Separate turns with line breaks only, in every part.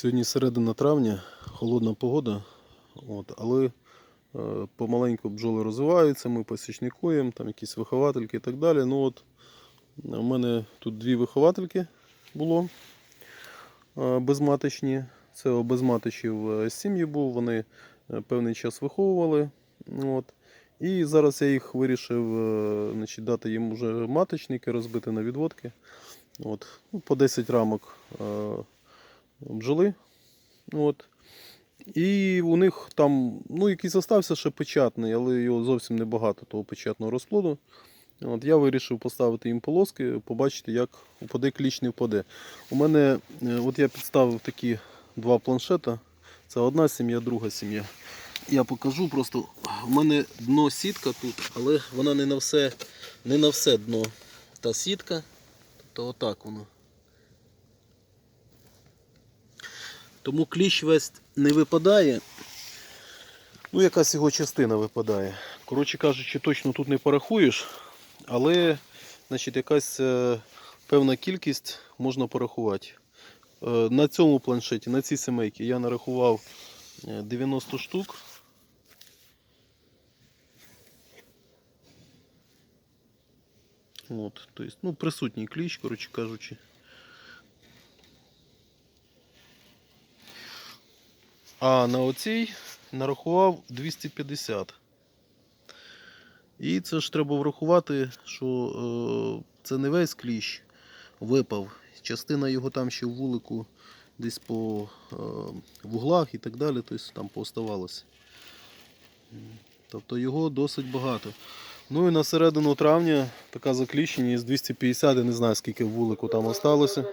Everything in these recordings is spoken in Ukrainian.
Сьогодні середина травня, холодна погода, от, але е, помаленьку бджоли розвиваються, ми посічникуємо, там якісь виховательки і так далі. Ну от, у мене тут дві виховательки було е, безматочні. Це обезматочів е, сім'ї був, вони е, певний час виховували. От. І зараз я їх вирішив е, значить, дати їм вже маточники, розбити на відводки. От. Ну, по 10 рамок е, бджоли. От. І у них там, ну, якийсь залишився ще печатний, але його зовсім небагато, того печатного розплоду. От, я вирішив поставити їм полоски, побачити, як упаде кліч, не впаде. У мене, е, от я підставив такі два планшета. Це одна сім'я, друга сім'я. Я покажу просто. У мене дно сітка тут, але вона не на все, не на все дно. Та сітка, то отак воно. Тому кліщ весь не випадає. Ну, якась його частина випадає. Коротше кажучи, точно тут не порахуєш, але значить, якась е, певна кількість можна порахувати. Е, на цьому планшеті, на цій сімейці я нарахував е, 90 штук. От, то ну, присутній кліщ, коротше кажучи. А на оцій нарахував 250. І це ж треба врахувати, що е, це не весь кліщ випав. Частина його там ще в вулику десь по е, вуглах і так далі, тобто там пооставалося. Тобто його досить багато. Ну і на середину травня така закліщеність з 250, я не знаю скільки в вулику там осталося.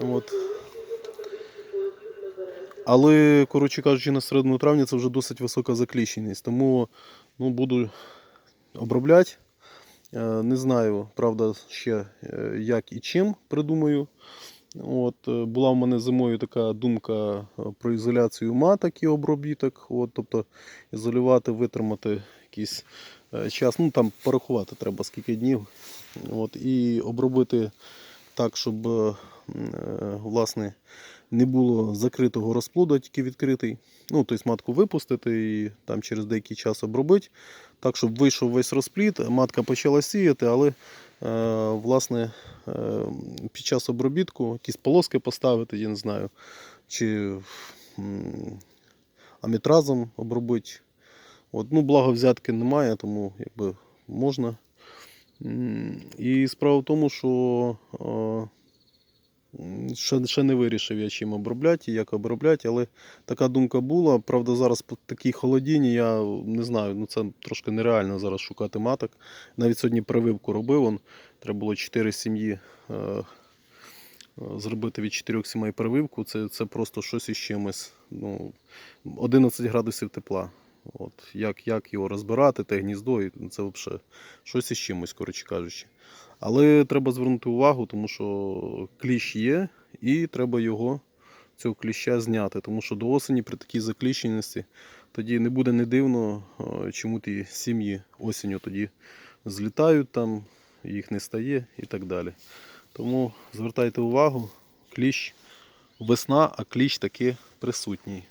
От. Але, коротше кажучи, на середину травня це вже досить висока закліщеність. Тому ну, буду обробляти. Е, Не знаю, правда, ще е, як і чим придумаю. От, е, була в мене зимою така думка про ізоляцію маток і обробіток. От, тобто ізолювати, витримати якийсь час. Ну там порахувати треба скільки днів. От, і обробити так, щоб е, е, власне не було закритого розплоду, а тільки відкритий. Ну, тобто матку випустити і там через деякий час обробити. Так, щоб вийшов весь розплід, матка почала сіяти, але е, власне під час обробітку якісь полоски поставити, я не знаю, чи амітразом обробити. От, ну, благо взятки немає, тому якби можна. І справа в тому, що е, ще, не вирішив я чим обробляти і як обробляти, але така думка була. Правда, зараз по такій холодіні я не знаю, ну це трошки нереально зараз шукати маток. Навіть сьогодні прививку робив, он, треба було 4 сім'ї е, зробити від 4 сімей прививку. Це, це просто щось із чимось. Ну, 11 градусів тепла. От, як, як його розбирати, те гніздо, і це взагалі щось із чимось, коротше кажучи. Але треба звернути увагу, тому що кліщ є, і треба його, цього кліща, зняти. Тому що до осені при такій закліщеності тоді не буде не дивно, е, чому ті сім'ї осінню тоді злітають там, їх не стає і так далі. Тому звертайте увагу, кліщ весна, а кліщ таки присутній.